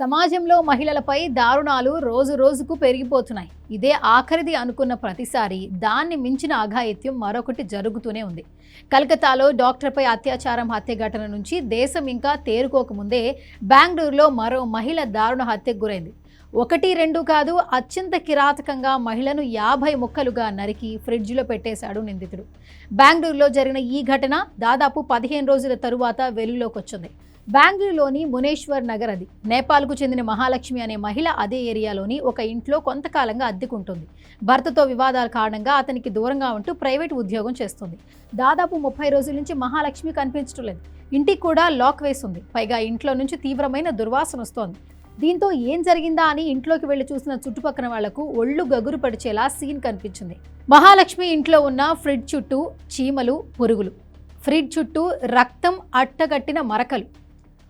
సమాజంలో మహిళలపై దారుణాలు రోజు రోజుకు పెరిగిపోతున్నాయి. ఇదే ఆఖరిది అనుకున్న ప్రతిసారి దాన్ని మించిన అఘాయిత్యం మరొకటి జరుగుతూనే ఉంది. కలకత్తాలో డాక్టర్పై అత్యాచారం హత్య ఘటన నుంచి దేశం ఇంకా తేరుకోకముందే బెంగళూరులో మరో మహిళ దారుణ హత్యకు గురైంది. ఒకటి రెండు కాదు అత్యంత కిరాతకంగా మహిళను యాభై ముక్కలుగా నరికి ఫ్రిడ్జ్లో పెట్టేశాడు నిందితుడు. బెంగళూరులో జరిగిన ఈ ఘటన దాదాపు పదిహేను రోజుల తరువాత వెలుగులోకి వచ్చింది. బెంగళూరులోని మునేశ్వర్ నగర్ అది. నేపాల్కు చెందిన మహాలక్ష్మి అనే మహిళ అదే ఏరియాలోని ఒక ఇంట్లో కొంతకాలంగా అద్దెకుంటుంది. భర్తతో వివాదాల కారణంగా అతనికి దూరంగా ఉంటూ ప్రైవేట్ ఉద్యోగం చేస్తుంది. దాదాపు ముప్పై రోజుల నుంచి మహాలక్ష్మి కనిపించడం లేదు. ఇంటికి కూడా లాక్ వేస్తుంది పైగా ఇంట్లో నుంచి తీవ్రమైన దుర్వాసన వస్తోంది. దీంతో ఏం జరిగిందా అని ఇంట్లోకి వెళ్ళి చూసిన చుట్టుపక్కల వాళ్ళకు ఒళ్ళు గగురు పడిచేలా సీన్ కనిపించింది. మహాలక్ష్మి ఇంట్లో ఉన్న ఫ్రిడ్జ్ చుట్టూ చీమలు పురుగులు. ఫ్రిడ్జ్ చుట్టూ రక్తం అట్టగట్టిన మరకలు.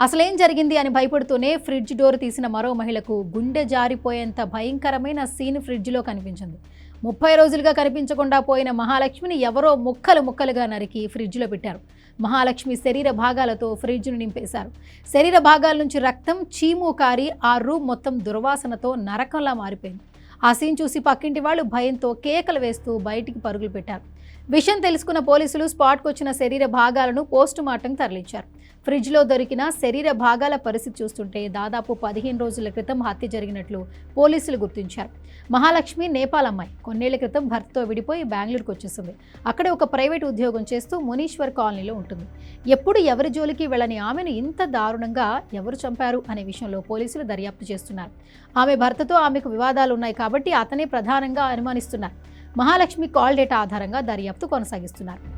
అసలేం జరిగింది అని భయపడుతూనే ఫ్రిడ్జ్ డోర్ తీసిన మరో మహిళకు గుండె జారిపోయేంత భయంకరమైన సీన్ ఫ్రిడ్జ్లో కనిపించింది. ముప్పై రోజులుగా కనిపించకుండా పోయిన మహాలక్ష్మిని ఎవరో ముక్కలు ముక్కలుగా నరికి ఫ్రిడ్జ్లో పెట్టారు. మహాలక్ష్మి శరీర భాగాలతో ఫ్రిడ్జ్ను నింపేశారు. శరీర భాగాల నుంచి రక్తం చీము కారి ఆ రూమ్ మొత్తం దుర్వాసనతో నరకంలా మారిపోయింది. ఆ సీన్ చూసి పక్కింటి వాళ్ళు భయంతో కేకలు వేస్తూ బయటికి పరుగులు పెట్టారు. విషయం తెలుసుకున్న పోలీసులు స్పాట్కు వచ్చిన శరీర భాగాలను పోస్టు మార్టం తరలించారు. ఫ్రిడ్జ్లో దొరికిన శరీర భాగాల పరిస్థితి చూస్తుంటే దాదాపు పదిహేను రోజుల క్రితం హత్య జరిగినట్లు పోలీసులు గుర్తించారు. మహాలక్ష్మి నేపాల్ అమ్మాయి కొన్నేళ్ళ క్రితం భర్తతో విడిపోయి బెంగళూరుకు వచ్చేసింది. అక్కడే ఒక ప్రైవేట్ ఉద్యోగం చేస్తూ మునీశ్వర్ కాలనీలో ఉంటుంది. ఎప్పుడు ఎవరి జోలికి వెళ్ళని ఆమెను ఇంత దారుణంగా ఎవరు చంపారు అనే విషయంలో పోలీసులు దర్యాప్తు చేస్తున్నారు. ఆమె భర్తతో ఆమెకు వివాదాలు ఉన్నాయి కాబట్టి అతనే ప్రధానంగా అనుమానిస్తున్నారు. మహాలక్ష్మి కాల్ డేటా ఆధారంగా దర్యాప్తు కొనసాగిస్తున్నారు.